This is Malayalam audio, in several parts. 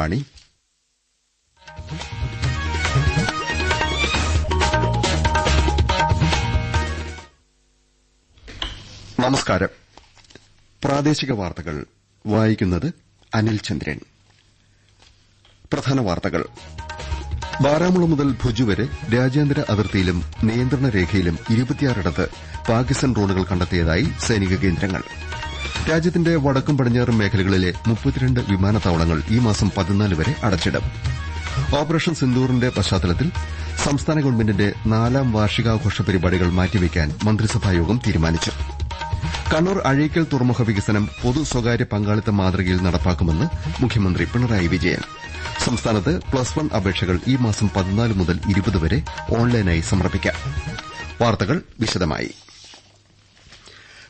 വാണി നമസ്കാരം. പ്രാദേശിക വാർത്തകൾ. വായിക്കുന്നത് അനിൽ ചന്ദ്രൻ. പ്രധാന വാർത്തകൾ. ബാരാമുള മുതൽ ഭുജ് വരെ രാജ്യാന്തര അതിർത്തിയിലും നിയന്ത്രണ രേഖയിലും ഇരുപത്തിയാറിടത്ത് പാകിസ്ഥാൻ ഡ്രോണുകൾ കണ്ടെത്തിയതായി സൈനിക കേന്ദ്രങ്ങൾ. രാജ്യത്തിന്റെ വടക്കും പടിഞ്ഞാറും മേഖലകളിലെ മുപ്പത്തിരണ്ട് വിമാനത്താവളങ്ങൾ ഈ മാസം പതിനാല് വരെ അടച്ചിടും. ഓപ്പറേഷൻ സിന്ദൂറിന്റെ പശ്ചാത്തലത്തിൽ സംസ്ഥാന ഗവൺമെന്റിന്റെ നാലാം വാർഷികാഘോഷ പരിപാടികൾ മാറ്റിവെക്കാൻ മന്ത്രിസഭായോഗം തീരുമാനിച്ചു. കണ്ണൂർ അഴീക്കൽ തുറമുഖ വികസനം പൊതു സ്വകാര്യ പങ്കാളിത്ത മാതൃകയിൽ നടപ്പാക്കുമെന്ന് മുഖ്യമന്ത്രി പിണറായി വിജയൻ. സംസ്ഥാനത്ത് പ്ലസ് വൺ അപേക്ഷകൾ ഈ മാസം പതിനാല് മുതൽ ഇരുപത് വരെ ഓൺലൈനായി സമർപ്പിക്കാം. വാർത്തകൾ വിശദമായി.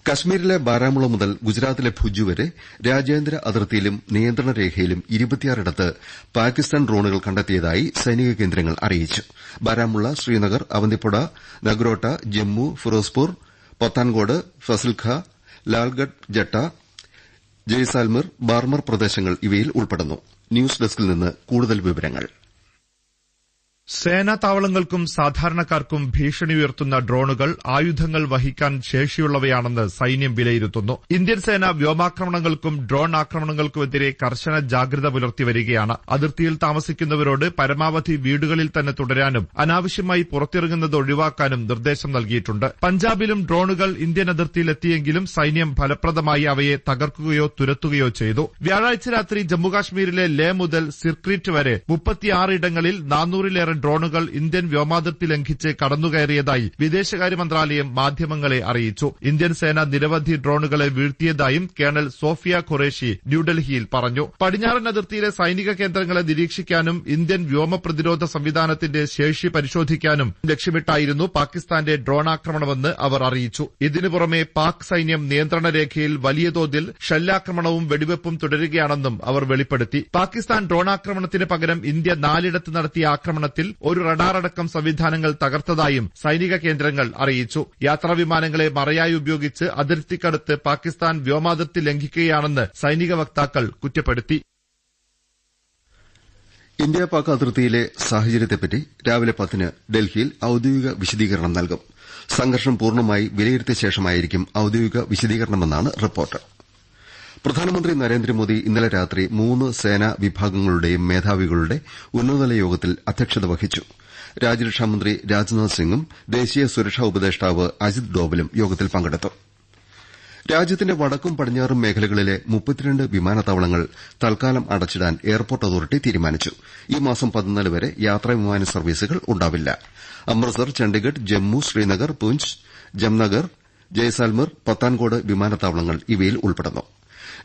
കശ്മീരിലെ ബാരാമുള മുതൽ ഗുജറാത്തിലെ ഭുജ് വരെ രാജ്യാന്തര അതിർത്തിയിലും നിയന്ത്രണ രേഖയിലും ഇരുപത്തിയാറിടത്ത് പാകിസ്ഥാൻ ഡ്രോണുകൾ കണ്ടെത്തിയതായി സൈനിക കേന്ദ്രങ്ങൾ അറിയിച്ചു. ബാരാമുള്ള ശ്രീനഗർ അവന്തിപ്പുഴ നഗ്രോട്ട ജമ്മു ഫിറോസ്പൂർ പത്താൻകോട് ഫസിൽഖ ലാൽഗഡ് ജട്ട ജയ്സാൽമിർ ബാർമർ പ്രദേശങ്ങൾ ഇവയിൽ ഉൾപ്പെടുന്നു. ന്യൂസ് ഡെസ്കിൽ നിന്ന് കൂടുതൽ വിവരങ്ങൾ. സേനാ താവളങ്ങൾക്കും സാധാരണക്കാർക്കും ഭീഷണി ഉയർത്തുന്ന ഡ്രോണുകൾ ആയുധങ്ങൾ വഹിക്കാൻ ശേഷിയുള്ളവയാണെന്ന് സൈന്യം വിലയിരുത്തുന്നു. ഇന്ത്യൻ സേന വ്യോമാക്രമണങ്ങൾക്കും ഡ്രോൺ ആക്രമണങ്ങൾക്കുമെതിരെ കർശന ജാഗ്രത പുലർത്തി വരികയാണ് അതിർത്തിയിൽ താമസിക്കുന്നവരോട് പരമാവധി വീടുകളിൽ തന്നെ തുടരാനും അനാവശ്യമായി പുറത്തിറങ്ങുന്നത് ഒഴിവാക്കാനും നിർദ്ദേശം നൽകിയിട്ടുണ്ട്. പഞ്ചാബിലും ഡ്രോണുകൾ ഇന്ത്യൻ അതിർത്തിയിലെത്തിയെങ്കിലും സൈന്യം ഫലപ്രദമായി അവയെ തകർക്കുകയോ തുരത്തുകയോ ചെയ്തു. വ്യാഴാഴ്ച രാത്രി ജമ്മുകാശ്മീരിലെ ലേ മുതൽ സിർക്രീറ്റ് വരെ മുപ്പത്തിയാറ് ഇടങ്ങളിൽ നാനൂറിലേറെ ഡ്രോണുകൾ ഇന്ത്യൻ വ്യോമാതിർത്തി ലംഘിച്ച് കടന്നുകയറിയതായി വിദേശകാര്യ മന്ത്രാലയം മാധ്യമങ്ങളെ അറിയിച്ചു. ഇന്ത്യൻ സേന നിരവധി ഡ്രോണുകളെ വീഴ്ത്തിയതായും കേണൽ സോഫിയ ഖുറേഷി ന്യൂഡൽഹിയിൽ പറഞ്ഞു. പടിഞ്ഞാറൻ അതിർത്തിയിലെ സൈനിക കേന്ദ്രങ്ങളെ നിരീക്ഷിക്കാനും ഇന്ത്യൻ വ്യോമ പ്രതിരോധ സംവിധാനത്തിന്റെ ശേഷി പരിശോധിക്കാനും ലക്ഷ്യമിട്ടായിരുന്നു പാകിസ്ഥാന്റെ ഡ്രോൺ ആക്രമണമെന്ന് അവർ അറിയിച്ചു. ഇതിനു പുറമെ പാക് സൈന്യം നിയന്ത്രണ രേഖയിൽ വലിയ തോതിൽ ഷെല്ലാക്രമണവും വെടിവെപ്പും തുടരുകയാണെന്നും അവർ വെളിപ്പെടുത്തി. പാകിസ്ഥാൻ ഡ്രോൺ ആക്രമണത്തിന് പകരം ഇന്ത്യ നാലിടത്ത് നടത്തിയ ആക്രമണത്തിൽ ഒരു റഡാറടക്കം സംവിധാനങ്ങൾ തകർത്തതായും സൈനിക കേന്ദ്രങ്ങൾ അറിയിച്ചു. യാത്രാ വിമാനങ്ങളെ മറയായി ഉപയോഗിച്ച് അതിർത്തിക്കടുത്ത് പാകിസ്ഥാൻ വ്യോമാതിർത്തി ലംഘിക്കുകയാണെന്ന് സൈനിക വക്താക്കൾ കുറ്റപ്പെടുത്തി. ഇന്ത്യ പാക് അതിർത്തിയിലെ സാഹചര്യത്തെപ്പറ്റി രാവിലെ പത്തിന് ഡൽഹിയിൽ ഔദ്യോഗിക വിശദീകരണം നൽകും. സംഘർഷം പൂർണമായി വിലയിരുത്തിയ ശേഷമായിരിക്കും ഔദ്യോഗിക വിശദീകരണമെന്നാണ് റിപ്പോർട്ട്. പ്രധാനമന്ത്രി നരേന്ദ്രമോദി ഇന്നലെ രാത്രി മൂന്ന് സേനാ വിഭാഗങ്ങളുടെയും മേധാവികളുടെ ഉന്നതതല യോഗത്തിൽ അധ്യക്ഷത വഹിച്ചു. രാജ്യരക്ഷാമന്ത്രി രാജ്നാഥ് സിംഗും ദേശീയ സുരക്ഷാ ഉപദേഷ്ടാവ് അജിത് ഡോവലും യോഗത്തിൽ പങ്കെടുത്തു. രാജ്യത്തിന്റെ വടക്കും പടിഞ്ഞാറും മേഖലകളിലെ മുപ്പത്തിരണ്ട് വിമാനത്താവളങ്ങൾ തൽക്കാലം അടച്ചിടാൻ എയർപോർട്ട് അതോറിറ്റി തീരുമാനിച്ചു. ഈ മാസം പതിനാല് വരെ യാത്രാ വിമാന സർവീസുകൾ ഉണ്ടാവില്ല. അമൃത്സർ ചണ്ഡിഗഡ് ജമ്മു ശ്രീനഗർ പൂഞ്ച് ജംനഗർ ജയ്സാൽമിർ പത്താൻകോട് വിമാനത്താവളങ്ങൾ ഇവയിൽ ഉൾപ്പെടുന്നു.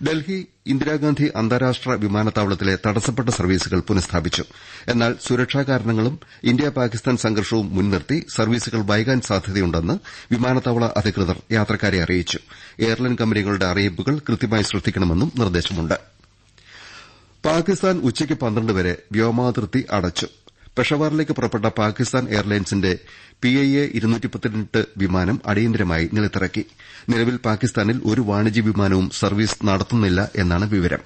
ഡൽഹി ഇന്ദിരാഗാന്ധി അന്താരാഷ്ട്ര വിമാനത്താവളത്തിലെ തടസ്സപ്പെട്ട സർവീസുകൾ പുനഃസ്ഥാപിച്ചു. എന്നാൽ സുരക്ഷാ കാരണങ്ങളും ഇന്ത്യ പാകിസ്ഥാൻ സംഘർഷവും മുൻനിർത്തി സർവീസുകൾ വൈകാൻ സാധ്യതയുണ്ടെന്ന് വിമാനത്താവള അധികൃതർ യാത്രക്കാരെ അറിയിച്ചു. എയർലൈൻ കമ്പനികളുടെ അറിയിപ്പുകൾ കൃത്യമായി ശ്രദ്ധിക്കണമെന്നും നിർദ്ദേശമുണ്ട്. പാകിസ്ഥാൻ ഉച്ചയ്ക്ക് പന്ത്രണ്ട് വരെ വ്യോമാതിർത്തി അടച്ചു. പെഷവാറിലേക്ക് പുറപ്പെട്ട Pakistan airlines P I A വിമാനം അടിയന്തരമായി നിലത്തിറക്കി. നിലവിൽ പാകിസ്ഥാനിൽ ഒരു വാണിജ്യ വിമാനവും സർവീസ് നടത്തുന്നില്ല എന്നാണ് വിവരം.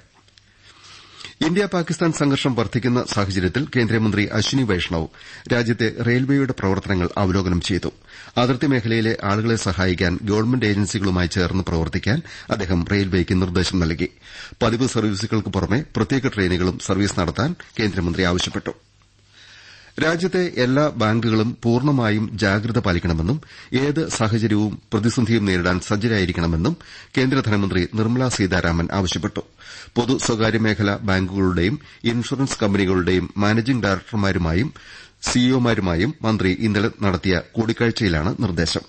ഇന്ത്യ പാകിസ്ഥാൻ സംഘർഷം വർദ്ധിക്കുന്ന സാഹചര്യത്തിൽ കേന്ദ്രമന്ത്രി അശ്വിനി വൈഷ്ണവ് രാജ്യത്തെ റെയിൽവേയുടെ പ്രവർത്തനങ്ങൾ അവലോകനം ചെയ്തു. അതിർത്തി മേഖലയിലെ ആളുകളെ സഹായിക്കാൻ ഗവൺമെന്റ് ഏജൻസികളുമായി ചേർന്ന് പ്രവർത്തിക്കാൻ അദ്ദേഹം റെയിൽവേയ്ക്ക് നിർദ്ദേശം നൽകി. പതിവ് സർവീസുകൾക്ക് പുറമെ പ്രത്യേക ട്രെയിനുകളും സർവീസ് നടത്താൻ കേന്ദ്രമന്ത്രി ആവശ്യപ്പെട്ടു. രാജ്യത്തെ എല്ലാ ബാങ്കുകളും പൂർണമായും ജാഗ്രത പാലിക്കണമെന്നും ഏത് സാഹചര്യവും പ്രതിസന്ധിയും നേരിടാൻ സജ്ജരായിരിക്കണമെന്നും കേന്ദ്ര ധനമന്ത്രി നിർമ്മലാ സീതാരാമൻ ആവശ്യപ്പെട്ടു. പൊതു സ്വകാര്യ മേഖലാ ബാങ്കുകളുടെയും ഇൻഷുറൻസ് കമ്പനികളുടെയും മാനേജിംഗ് ഡയറക്ടർമാരുമായും സിഇഒമാരുമായും മന്ത്രി ഇന്നലെ നടത്തിയ കൂടിക്കാഴ്ചയിലാണ് നിർദ്ദേശം.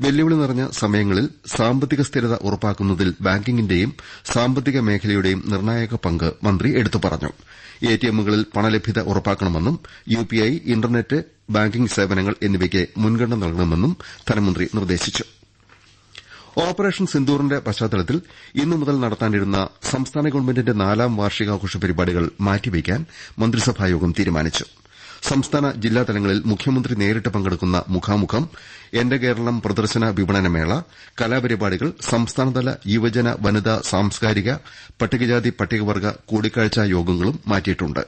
വെല്ലുവിളി നിറഞ്ഞ സമയങ്ങളിൽ സാമ്പത്തിക സ്ഥിരത ഉറപ്പാക്കുന്നതിൽ ബാങ്കിംഗിന്റെയും സാമ്പത്തിക മേഖലയുടെയും നിർണായക പങ്ക് മന്ത്രി എടുത്തു പറഞ്ഞു. എടിഎമ്മുകളിൽ പണലഭ്യത ഉറപ്പാക്കണമെന്നും യുപിഐ ഇന്റർനെറ്റ് ബാങ്കിംഗ് സേവനങ്ങൾ എന്നിവയ്ക്ക് മുൻഗണന നൽകണമെന്നും ധനമന്ത്രി നിർദ്ദേശിച്ചു. ഓപ്പറേഷൻ സിന്ദൂറിന്റെ പശ്ചാത്തലത്തിൽ ഇന്നു മുതൽ നടത്താനിരുന്ന സംസ്ഥാന ഗവൺമെന്റിന്റെ നാലാം വാർഷികാഘോഷ പരിപാടികൾ മാറ്റിവയ്ക്കാൻ മന്ത്രിസഭായോഗം തീരുമാനിച്ചു. സംസ്ഥാന ജില്ലാ തലങ്ങളിൽ മുഖ്യമന്ത്രി നേരിട്ട് പങ്കെടുക്കുന്ന മുഖാമുഖം എന്റെ കേരളം പ്രദർശന വിപണനമേള കലാപരിപാടികൾ സംസ്ഥാനതല യുവജന വനിതാ സാംസ്കാരിക പട്ടികജാതി പട്ടികവർഗ കൂടിക്കാഴ്ചാ യോഗങ്ങളും മാറ്റിയിട്ടുണ്ട്.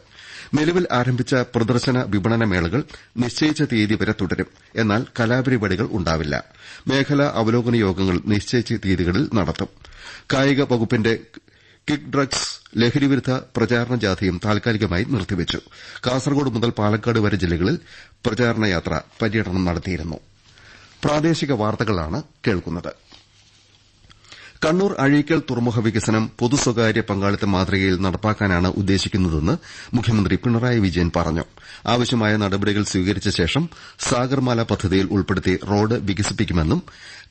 നിലവിൽ ആരംഭിച്ച പ്രദർശന വിപണന മേളകൾ നിശ്ചയിച്ച തീയതി വരെ തുടരും. എന്നാൽ കലാപരിപാടികൾ ഉണ്ടാവില്ല. മേഖലാ അവലോകന യോഗങ്ങൾ നിശ്ചയിച്ച തീയതികളിൽ നടത്തും. കായിക വകുപ്പിന്റെ കിക്ക് ഡ്രഗ്സ് ലഹരിവിരുദ്ധ പ്രചാരണ ജാഥയും താൽക്കാലികമായി നിർത്തിവച്ചു. കാസർകോട് മുതൽ പാലക്കാട് വരെ ജില്ലകളിൽ പ്രചാരണ യാത്ര പര്യടനം നടത്തിയിരുന്നു. കണ്ണൂർ അഴീക്കൽ തുറമുഖ വികസനം പൊതു സ്വകാര്യ പങ്കാളിത്ത മാതൃകയിൽ നടപ്പാക്കാനാണ് ഉദ്ദേശിക്കുന്നതെന്ന് മുഖ്യമന്ത്രി പിണറായി വിജയൻ പറഞ്ഞു. ആവശ്യമായ നടപടികൾ സ്വീകരിച്ച ശേഷം സാഗർമാല പദ്ധതിയിൽ ഉൾപ്പെടുത്തി റോഡ് വികസിപ്പിക്കുമെന്നും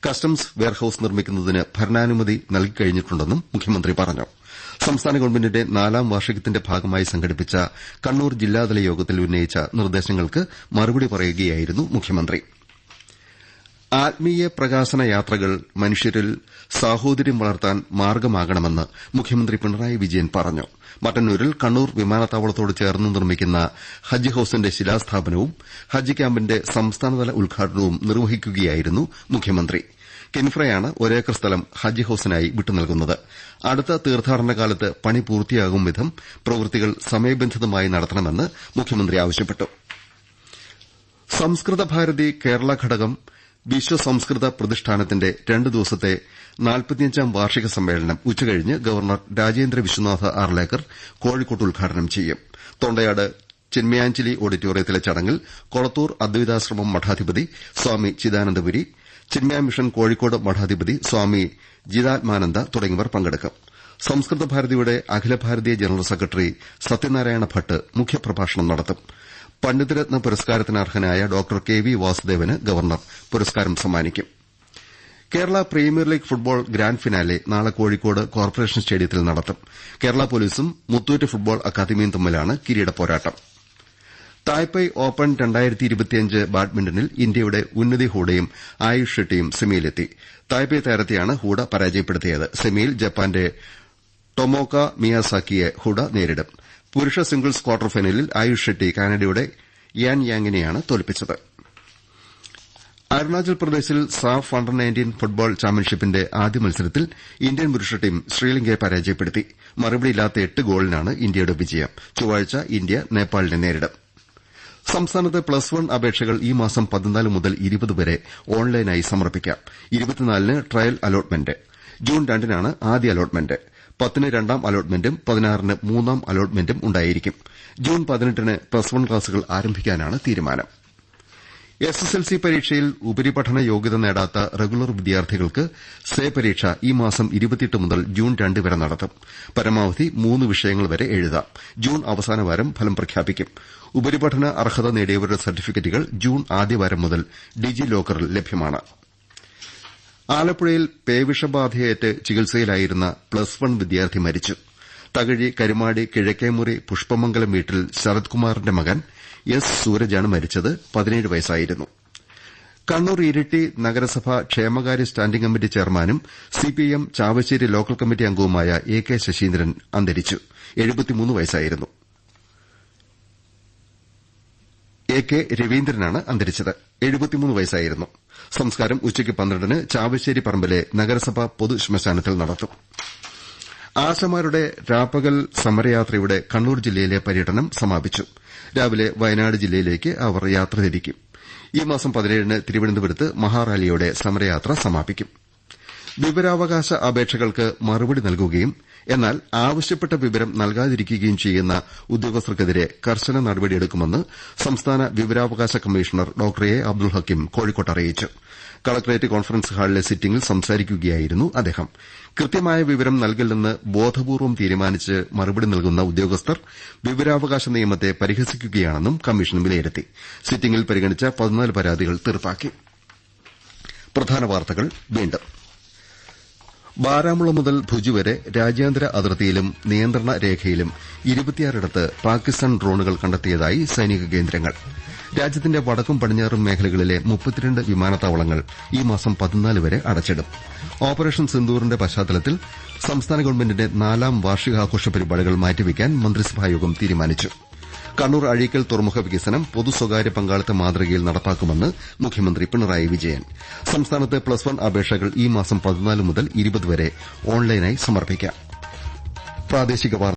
കസ്റ്റംസ് വെയർഹൌസ് നിർമ്മിക്കുന്നതിന് ഭരണാനുമതി നൽകിക്കഴിഞ്ഞിട്ടുണ്ടെന്നും മുഖ്യമന്ത്രി പറഞ്ഞു. സംസ്ഥാന ഗവൺമെന്റിന്റെ നാലാം വാർഷികത്തിന്റെ ഭാഗമായി സംഘടിപ്പിച്ച കണ്ണൂർ ജില്ലാതല യോഗത്തിൽ ഉന്നയിച്ച നിർദ്ദേശങ്ങൾക്ക് മറുപടി പറയുകയായിരുന്നു മുഖ്യമന്ത്രി. ആത്മീയ പ്രകാശന യാത്രകൾ മനുഷ്യരിൽ സാഹോദര്യം വളർത്താൻ മാർഗമാകണമെന്ന് മുഖ്യമന്ത്രി പിണറായി വിജയൻ പറഞ്ഞു. മട്ടന്നൂരിൽ കണ്ണൂർ വിമാനത്താവളത്തോട് ചേർന്ന് നിർമ്മിക്കുന്ന ഹജ്ജ് ഹൌസിന്റെ ശിലാസ്ഥാപനവും ഹജ്ജ് ക്യാമ്പിന്റെ സംസ്ഥാനതല ഉദ്ഘാടനവും നിർവഹിക്കുകയായിരുന്നു മുഖ്യമന്ത്രി. കിൻഫ്രയാണ് ഒരേക്കർ സ്ഥലം ഹജ്ജ് ഹൌസിനായി വിട്ടുനൽകുന്നത്. അടുത്ത തീർത്ഥാടന കാലത്ത് പണി പൂർത്തിയാകും വിധം പ്രവൃത്തികൾ സമയബന്ധിതമായി നടത്തണമെന്ന് മുഖ്യമന്ത്രി ആവശ്യപ്പെട്ടു. സംസ്കൃത ഭാരതി കേരള ഘടകം വിശ്വസംസ്കൃത പ്രതിഷ്ഠാനത്തിന്റെ രണ്ടു ദിവസത്തെ നാൽപ്പത്തിയഞ്ചാം വാർഷിക സമ്മേളനം ഉച്ചകഴിഞ്ഞ് ഗവർണർ രാജേന്ദ്ര വിശ്വനാഥ് ആർലേക്കർ കോഴിക്കോട്ട് ഉദ്ഘാടനം ചെയ്യും. തൊണ്ടയാട് ചിന്മയാഞ്ജലി ഓഡിറ്റോറിയത്തിലെ ചടങ്ങിൽ കൊളത്തൂർ അദ്വൈതാശ്രമം മഠാധിപതി സ്വാമി ചിദാനന്ദപുരി ചിന്മയ മിഷൻ കോഴിക്കോട് മഠാധിപതി സ്വാമി ജിതാത്മാനന്ദ തുടങ്ങിയവർ പങ്കെടുക്കും. സംസ്കൃത ഭാരതിയുടെ അഖില ഭാരതീയ ജനറൽ സെക്രട്ടറി സത്യനാരായണ ഭട്ട് മുഖ്യപ്രഭാഷണം നടത്തും. പണ്ഡിതരത്ന പുരസ്കാരത്തിന് അർഹനായ ഡോക്ടർ കെ വി വാസുദേവന് ഗവർണർ പുരസ്കാരം സമ്മാനിക്കും. Kerala premier league football grand finale നാളെ കോഴിക്കോട് കോർപ്പറേഷൻ സ്റ്റേഡിയത്തിൽ നടത്തും. കേരള പോലീസും മുത്തൂറ്റ് ഫുട്ബോൾ അക്കാദമിയും തമ്മിലാണ് കിരീട പോരാട്ടം. തായ്പൈ ഓപ്പൺ ബാഡ്മിന്റണിൽ ഇന്ത്യയുടെ ഉന്നതി ഹൂഡയും ആയുഷ് ഷെട്ടിയും സെമിയിലെത്തി. തായ്പൈ താരത്തെയാണ് ഹൂഡ പരാജയപ്പെടുത്തിയത്. സെമിയിൽ ജപ്പാന്റെ ടൊമോക്ക മിയാസാക്കിയെ ഹൂഡ നേരിടും. പുരുഷ സിംഗിൾസ് ക്വാർട്ടർ ഫൈനലിൽ ആയുഷ് ഷെട്ടി കാനഡയുടെ യാൻ യാങ്ങിനെയാണ് തോൽപ്പിച്ചത്. അരുണാചൽ പ്രദേശിൽ സാഫ് അണ്ടർ നയന്റീൻ ഫുട്ബോൾ ചാമ്പ്യൻഷിപ്പിന്റെ ആദ്യ മത്സരത്തിൽ ഇന്ത്യൻ പുരുഷ ടീം ശ്രീലങ്കയെ പരാജയപ്പെടുത്തി. മറുപടിയില്ലാത്ത എട്ട് ഗോളിനാണ് ഇന്ത്യയുടെ വിജയം. ചൊവ്വാഴ്ച ഇന്ത്യ നേപ്പാളിനെ നേരിടും. സംസ്ഥാനത്ത് പ്ലസ് വൺ അപേക്ഷകൾ ഈ മാസം പതിനാല് മുതൽ ഇരുപത് വരെ ഓൺലൈനായി സമർപ്പിക്കാം. Trial allotment. ജൂൺ രണ്ടിനാണ് ആദ്യ അലോട്ട്മെന്റ്. പത്തിന് രണ്ടാം അലോട്ട്മെന്റും പതിനാറിന് മൂന്നാം അലോട്ട്മെന്റും ഉണ്ടായിരിക്കും. ജൂൺ പതിനെട്ടിന് പ്ലസ് വൺ ക്ലാസുകൾ ആരംഭിക്കാനാണ് തീരുമാനം. എസ്എസ്എൽസി പരീക്ഷയിൽ ഉപരിപഠന യോഗ്യത നേടാത്ത റെഗുലർ വിദ്യാർത്ഥികൾക്ക് സേ പരീക്ഷ ഈ മാസം മുതൽ ജൂൺ രണ്ട് വരെ നടത്തും. പരമാവധി മൂന്ന് വിഷയങ്ങൾ വരെ എഴുതാം. ജൂൺ അവസാനവാരം ഫലം പ്രഖ്യാപിക്കും. ഉപരിപഠന അർഹത നേടിയവരുടെ സർട്ടിഫിക്കറ്റുകൾ ജൂൺ ആദ്യവാരം മുതൽ ഡിജി ലോക്കറിൽ ലഭ്യമാണ്. ആലപ്പുഴയിൽ പേവിഷബാധയേറ്റ് ചികിത്സയിലായിരുന്ന പ്ലസ് വൺ വിദ്യാർത്ഥി മരിച്ചു. തകഴി കരുമാടി കിഴക്കേമുറി പുഷ്പമംഗലം വീട്ടിൽ ശരത്കുമാറിന്റെ മകൻ എസ് സൂരജാണ് മരിച്ചത്. പതിനേഴ് വയസ്സായിരുന്നു. കണ്ണൂർ ഇരിട്ടി നഗരസഭ ക്ഷേമകാര്യ സ്റ്റാൻഡിംഗ് കമ്മിറ്റി ചെയർമാനും സിപിഐഎം ചാവശ്ശേരി ലോക്കൽ കമ്മിറ്റി അംഗവുമായ എ കെ ശശീന്ദ്രൻ അന്തരിച്ചു. വയസ്സായിരുന്നു. എ കെ രവീന്ദ്രനാണ് അന്തരിച്ചത്. സംസ്കാരം ഉച്ചയ്ക്ക് പന്ത്രണ്ടിന് ചാവശ്ശേരി പറമ്പിലെ നഗരസഭാ പൊതു ശ്മശാനത്തിൽ നടത്തും. ആശമാരുടെ രാപ്പകൽ സമരയാത്രയുടെ കണ്ണൂർ ജില്ലയിലെ പര്യടനം സമാപിച്ചു. രാവിലെ വയനാട് ജില്ലയിലേക്ക് അവർ യാത്ര തിരിക്കും. ഈ മാസം പതിനേഴിന് തിരുവനന്തപുരത്ത് മഹാറാലിയോടെ സമരയാത്ര സമാപിക്കും. വിവരാവകാശ അപേക്ഷകൾക്ക് മറുപടി നൽകുകയും എന്നാൽ ആവശ്യപ്പെട്ട വിവരം നൽകാതിരിക്കുകയും ചെയ്യുന്ന ഉദ്യോഗസ്ഥർക്കെതിരെ കർശന നടപടിയെടുക്കുമെന്ന് സംസ്ഥാന വിവരാവകാശ commissioner doctor A Abdul Hakeem കോഴിക്കോട്ട് അറിയിച്ചു. കളക്ടറേറ്റ് കോൺഫറൻസ് ഹാളിലെ സിറ്റിംഗിൽ സംസാരിക്കുകയായിരുന്നു അദ്ദേഹം. കൃത്യമായ വിവരം നൽകില്ലെന്ന് ബോധപൂർവം തീരുമാനിച്ച് മറുപടി നൽകുന്ന ഉദ്യോഗസ്ഥർ വിവരാവകാശ നിയമത്തെ പരിഹസിക്കുകയാണെന്നും കമ്മീഷൻ വിലയിരുത്തി. സിറ്റിംഗിൽ പരിഗണിച്ച പതിനാല് പരാതികൾ തീർപ്പാക്കി. ബാരാമുള്ള മുതൽ ഭുജ് വരെ രാജ്യാന്തര അതിർത്തിയിലും നിയന്ത്രണ രേഖയിലും ഇരുപത്തിയാറിടത്ത് പാകിസ്ഥാൻ ഡ്രോണുകൾ കണ്ടെത്തിയതായി സൈനിക കേന്ദ്രങ്ങൾ. രാജ്യത്തിന്റെ വടക്കും പടിഞ്ഞാറും മേഖലകളിലെ മുപ്പത്തിരണ്ട് വിമാനത്താവളങ്ങൾ ഈ മാസം പതിനാല് വരെ അടച്ചിടും. ഓപ്പറേഷൻ സിന്ദൂറിന്റെ പശ്ചാത്തലത്തിൽ സംസ്ഥാന ഗവൺമെന്റിന്റെ നാലാം വാർഷികാഘോഷ പരിപാടികൾ മാറ്റിവെക്കാൻ മന്ത്രിസഭായോഗം തീരുമാനിച്ചു. കണ്ണൂർ അഴീക്കൽ തുറമുഖ വികസനം പൊതു സ്വകാര്യ പങ്കാളിത്ത മാതൃകയിൽ നടപ്പാക്കുമെന്ന് മുഖ്യമന്ത്രി പിണറായി വിജയൻ. സംസ്ഥാനത്ത് പ്ലസ് വൺ അപേക്ഷകൾ ഈ മാസം മുതൽ വരെ ഓൺലൈനായി സമർപ്പിക്കാം.